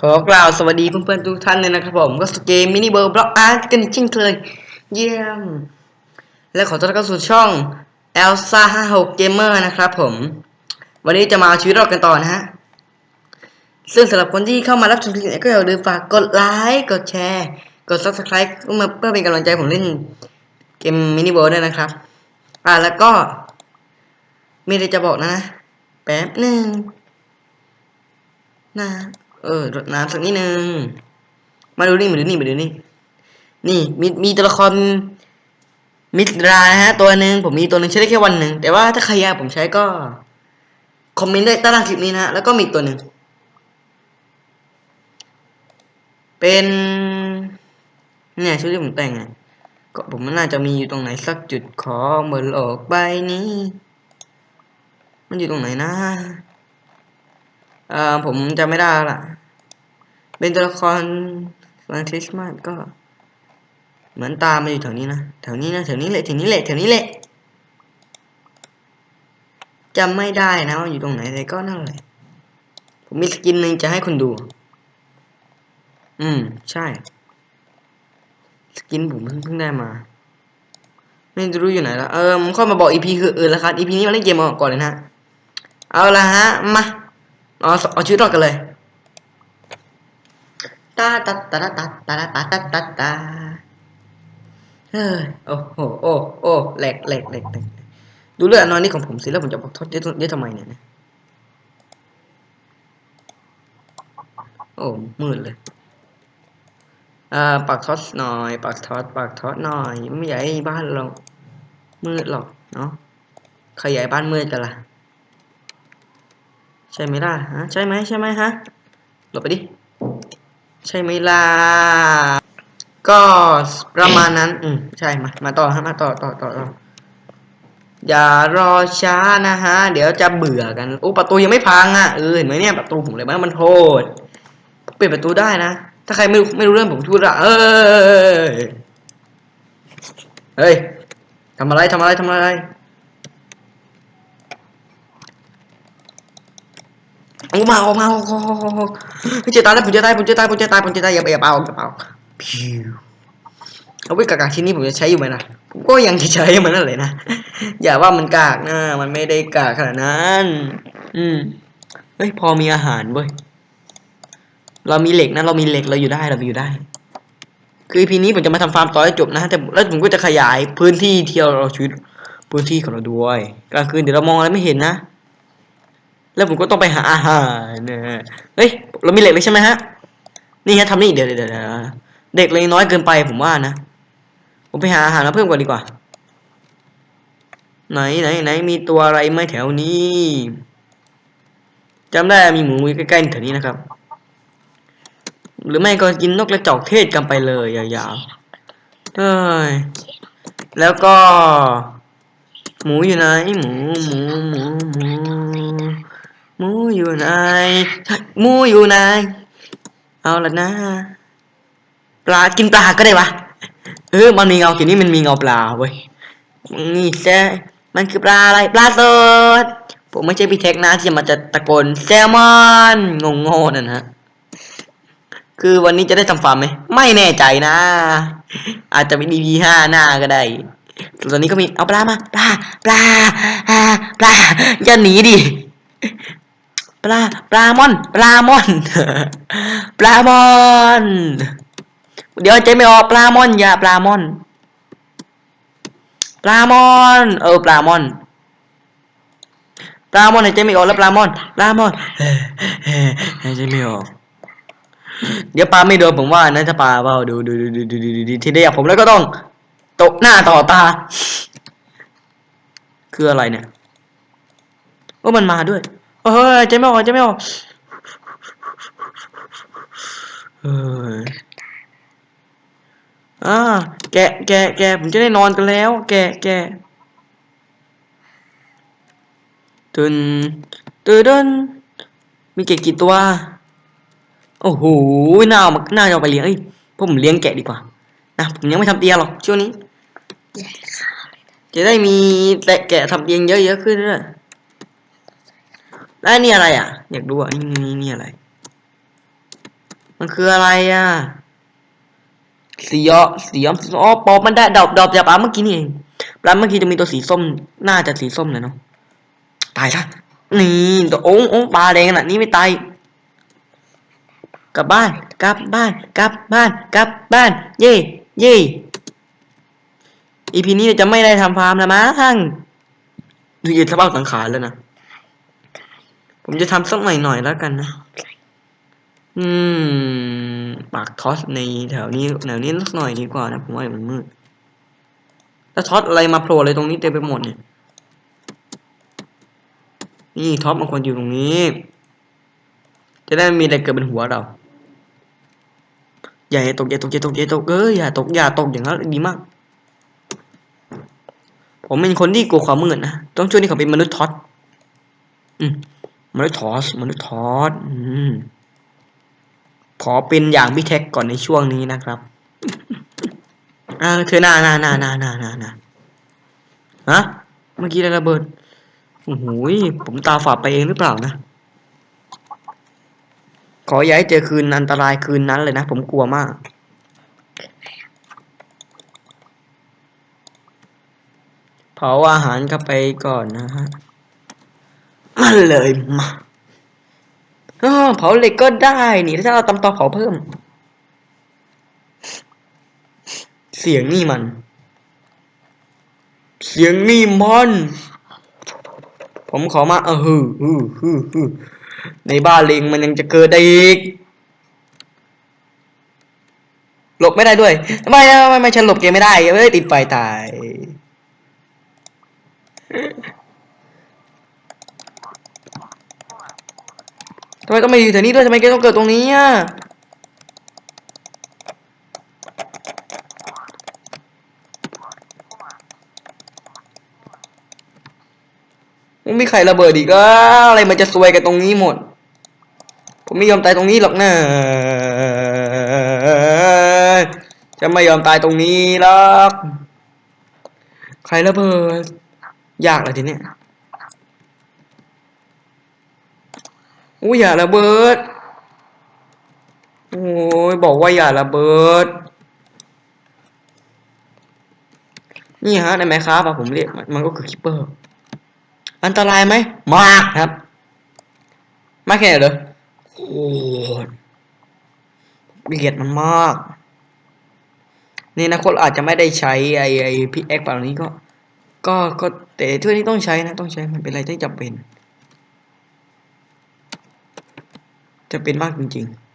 ขอกล่าวสวัสดีเพื่อนๆทุกท่านเลยนะครับผมก็สเกมมินิเบิร์บล็อกอาร์ตกันอีกเช่นเคยเยี่ยม และขอต้อนรับเข้าสู่ช่อง Elsa 56 Gamer นะครับผม วันนี้จะมาชีวิตรอดกันต่อนะฮะ ซึ่งสำหรับคนที่เข้ามารับชมคลิปนี้ก็อย่าลืมฝากกดไลค์กดแชร์ กด Subscribe เพื่อมาเพื่อเป็นกำลังใจผมเล่นเกมมินิเบิร์ด้วยนะครับ อ่าแล้วก็มีอะไรจะบอกนะนะแป๊บหนึ่งนะ ออรดน้ำสักนิดนึง มาดูนี่มาดูนี่มาดูนี่ นี่มีมีตัวละครมิตรานะฮะตัวหนึ่งผมมีตัวหนึ่งใช้ได้แค่วันหนึ่งแต่ว่าถ้าใครอยากผมใช้ก็คอมเมนต์ได้ใต้ล่างคลิปนี้นะฮะแล้วก็มีตัวหนึ่งเป็นเนี่ยชุดที่ผมแต่งอะก็ผมมันน่าจะมีอยู่ตรงไหนสักจุดขอเบนโลกใบนี้ มันอยู่ตรงไหนนะ เอ่อผมจะไม่ได้ละเป็นตัวละครวันคริสต์มาสก็ เหมือนตามมาอยู่แถวนี้นะแถวนี้นะแถวนี้แหละแถวนี้แหละแถวนี้แหละจำไม่ได้นะว่าอยู่ตรงไหนแต่ก็นั่นแหละผมมีสกินหนึ่งจะให้คุณดู อืม ใช่ สกินผมเพิ่งได้มา ไม่รู้อยู่ไหนแล้ว เออผมค่อยมาบอกอีพีคืออื่นแล้วครับอีพีนี้มาเล่นเกมก่อนเลยนะ เอาละฮะ มา เอาเอาชีวิตรอดกันเลยตาตาตาตาตาตาตาตาตาเฮ้ยโอ้โหโอ้โอ้แหลกแหลกแหลกแหลกดูเลือดนอนนี่ของผมสิแล้วผมจะบอกทดเยอะเยทำไมเนี่ยนะโอ้มืดเลยอ่าปักทอดหน่อยปักทอดปักทอดหน่อย ไม่อยากให้บ้านเรามืดหรอกเนาะใครอยากบ้านมืดกันล่ะ ใช่ไหมล่ะฮะใช่ไหมใช่ไหมฮะหลบไปดิ ใช่ไหมล่ะก็ประมาณนั้น อืมใช่มามาต่อฮะมาต่อต่อต่อต่ออย่ารอช้านะฮะ เดี๋ยวจะเบื่อกันโอ้ประตูยังไม่พังอะเออเห็นไหมเนี่ยประตูผมเลยมันมันโทษเปิดประตูได้นะ ถ้าใครไม่รู้ไม่รู้เรื่องผมพูดอะเออเฮ้ยทำอะไรทำอะไรทำอะไร ออกมาออกมาออกมาออกมาผมจะตายแล้วผมจะตายผมจะตายผมจะตายผมจะตายอย่าไปอย่าเป่าอย่าเป่าพิวเอาไว้กากาชิ้นนี้ผมจะใช้อยู่ไหมนะผมก็ยังจะใช้มันนั่นเลยนะอย่าว่ามันกากนะมันไม่ได้กากขนาดนั้น อืมเฮ้ยพอมีอาหารเว้ยเรามีเหล็กนะเรามีเหล็กเราอยู่ได้เราอยู่ได้ คือพีนี้ผมจะมาทำฟาร์มต่อให้จบนะแต่แล้วผมก็จะขยายพื้นที่เที่ยวเราชีวิตพื้นที่ของเราด้วยกลางคืนเดี๋ยวเรามองอะไรไม่เห็นนะ แล้วผมก็ต้องไปหาอาหารนะเฮ้ยเรามีเหล็กเลยใช่ไหมฮะนี่ฮะทำนี่เดี๋ยวเดี๋ยวเด็กเลยน้อยเกินไปผมว่านะผมไปหาอาหารมาเพิ่มก่อนดีกว่า ไหนไหนไหนมีตัวอะไรไหมแถวนี้จำได้มีหมูอยู่ใกล้ๆแถวนี้นะครับ หรือไม่ก็กินนกกระจอกเทศกันไปเลยยาวๆเฮ้ยแล้วก็ หมูอยู่ไหนหมูหมูหมูหมู มูอยู่ไหนมูอยู่ไหนเอาละนะ ปลากินปลาก็ได้วะเออมันมีเงาทีนี้มันมีเงาปลาเว้ยนี่แซมันคือปลาอะไรปลาสดผมไม่ใช่พี่เทคนะที่จะมาจะตะโกนแซลมอนงงโง่นั่นฮะคือวันนี้จะได้ทำฟาร์มไหมไม่แน่ใจนะ อาจจะเป็น EP ห้าหน้าก็ได้ตอนนี้ก็มีเอาปลามาปลาปลาปลาปลาอย่าหนีดิ ปลาปลามอน ปลามอน ปลามอน เดี๋ยวใจไม่ออกปลามอนอย่าปลามอน ปลามอน เออปลามอน ปลามอนใจไม่ออกแล้วปลามอน ปลามอนใจไม่ออก เดี๋ยวปลาไม่โดนผมว่านะถ้าปลาเปล่าดูดูดูดูดูดูดูทีเดียวผมแล้วก็ต้องตกหน้าต่อตา คืออะไรเนี่ยโอ้มันมาด้วย เฮ้ยใจไม่ออกใจไม่ออกเฮ้ยอ่าแกะแกะแกะผมจะได้นอนกันแล้ว แกะแกะตุนตื่นนมีแกะกี่ตัว โอ้โหน่าเอามาน่าจะเอาไปเลี้ยงเอ้ยผมเลี้ยงแกะดีกว่า นะผมยังไม่ทำเตียงหรอกช่วงนี้จะได้มีแต่แกะทำเตียงเยอะๆขึ้นด้วย แล้วนี่อะไรอะ อยากดูอะนี่นี่นี่อะไร มันคืออะไรอะสียอสีย้อมอ๋อปอบมันได้ดอกดอกจากปลาเมื่อกี้นี่เองปลาเมื่อกี้จะมีตัวสีส้ม น่าจะสีส้มเลยเนาะตายซะนี่ตัวโอ้งองปลาแดงขนาดนี้ไม่ตายกลับบ้านกลับบ้านกลับบ้านกลับบ้าน เย่เย่อีพีนี้จะไม่ได้ทำฟาร์มแล้วมั้งดูยืนสภาพสังขารแล้วนะ ผมจะทำสักหน่อยหน่อยแล้วกันนะ อืม ปากทอสในแถวนี้แถวนี้สักหน่อยดีกว่านะผมว่าเดี๋ยวมันมืด แล้วท็อตอะไรมาโผล่อะไรตรงนี้เต็มไปหมดเนี่ย นี่ท็อปมันควรอยู่ตรงนี้ จะได้มีอะไรเกิดบนหัวเรา อย่าตกอย่าตกอย่าตกอย่าตกเอ้ยอย่าตกอย่าตกอย่างนั้นดีมาก ผมเป็นคนที่กลัวความมืดนะ ต้องช่วยนี่เขาเป็นมนุษย์ท็อตอืม มนุษย์ทอสมนุษย์ทอสขอเป็นอย่างพี่แท็กก่อนในช่วงนี้นะครับอ่าเธอหน้าหน้าหน้าหน้าหน้าหน้าหน้าฮะ เมื่อกี้อะไรระเบิด โอ้โหผมตาฝาดไปเองหรือเปล่านะ ขออย่าให้เจอคืนอันตรายคืนนั้นเลยนะ ผมกลัวมาก เผาอาหารเข้าไปก่อนนะฮะ มาเลยมาเผาเหล็กก็ได้ นี่ถ้าเราตำตอเผาเพิ่ม เสียงนี่มัน เสียงนี่มัน ผมขอมาเออฮือฮือฮือฮือในบ้านเลงมันยังจะเกิดได้อีก หลบไม่ได้ด้วย ไม่ะไม่ไม่ฉันหลบแกไม่ได้เอ้ยติดไฟตาย ทำไมต้องมาอยู่แถวนี้ด้วยทำไมแกต้องเกิดตรงนี้อะไม่มีใครระเบิดอีกอะอะไรมันจะซวยกันตรงนี้หมด ผมไม่ยอมตายตรงนี้หรอกนะจะไม่ยอมตายตรงนี้หรอก ใครระเบิด ยากเลยทีเนี้ย อุ้ยอย่าระเบิด โอ้ยบอกว่าอย่าระเบิด นี่ฮะในแมคครับผมเรียกมันก็คือคิปเปอร์ อันตรายไหม มากครับ มากแค่ไหนเหรอโคตรเกลียดมันมาก นี่นะคนอาจจะไม่ได้ใช้ไอไอพิกแอคแบบนี้ก็ ก็ก็แต่ถ้วยนี้ต้องใช้นะ ต้องใช้มันเป็นอะไรที่จำเป็น จะเป็นมากจริงๆ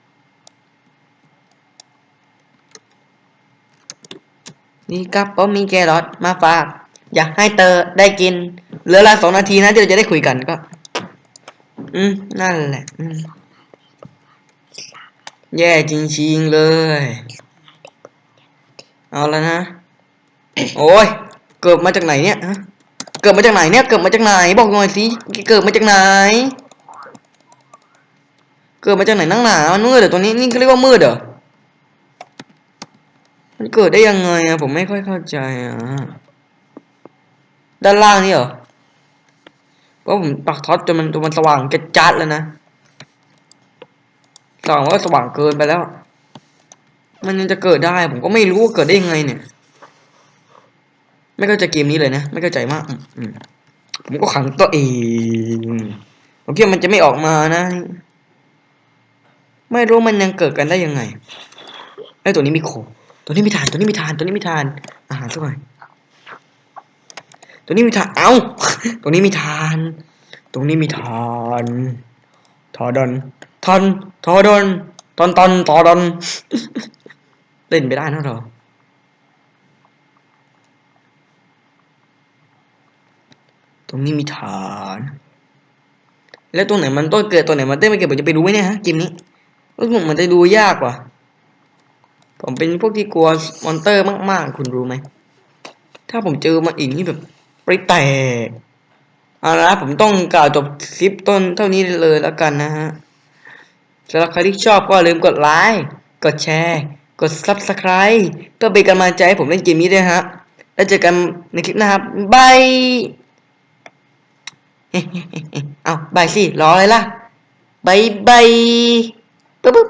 นี่ครับผมมีแครอทมาฝาก อยากให้เตอได้กิน เหลือละสองนาทีนะเดี๋ยวจะได้คุยกันก็ อืม นั่นแหละ อืม แย่จริงๆเลย เอาแล้วนะ โอ้ย เกิดมาจากไหนเนี่ยฮะเกิดมาจากไหนเนี่ย เกิดมาจากไหน บอกหน่อยสิ เกิดมาจากไหน เกิดมาจากไหนนั่งหนามันมืดเหรอตัวนี้นี่เขาเรียกว่ามืดเหรอมันเกิดได้ยังไงอะผมไม่ค่อยเข้าใจอะด้านล่างนี่เหรอเพราะผมปักท็อตจนมันจนมันสว่างจะจัดแล้วนะสว่างว่าสว่างเกินไปแล้ว มันยังจะเกิดได้ ผมก็ไม่รู้ว่าเกิดได้ยังไงเนี่ย ไม่เข้าใจเกมนี้เลยนะ ไม่เข้าใจมากอืผมก็ขังตัวเองผมคิดว่ามันจะไม่ออกมานะ ไม่รู้มันยังเกิดกันได้ยังไงไอ้ตัวนี้มีโค ตัวนี้มีฐาน ตัวนี้มีฐาน ตัวนี้มีฐาน อาหารสักหน่อย ตัวนี้มีฐาน เอ้า ตัวนี้มีฐาน ตรงนี้มีฐาน ทอดอนทอน ทอดอนตอนตอนทอดอน เล่นไปได้นะเราตรงนี้มีฐาน แล้วตัวไหนมันต้นเกิดตัวไหนมันเต้นไม่เกิดผมจะไปรู้ไหมเนี่ยฮะเกมนี้ รู้สึกมันจะดูยากว่ะ ผมเป็นพวกที่กลัวมอนเตอร์มาก ๆ คุณรู้ไหม ถ้าผมเจอมันอีกนี่แบบไปแตกเอาละผมต้องกล่าวจบคลิปต้นเท่านี้เลยแล้วกันนะฮะสำหรับใครที่ชอบก็อย่าลืมกดไลค์กดแชร์ กด subscribe เพื่อเป็นกำลังใจให้ผมเล่นเกมนี้ด้วยฮะแล้วเจอกันในคลิปหน้าครับบายเอาบายสิรออะไรล่ะบายบาย ปึ๊บปึ๊บ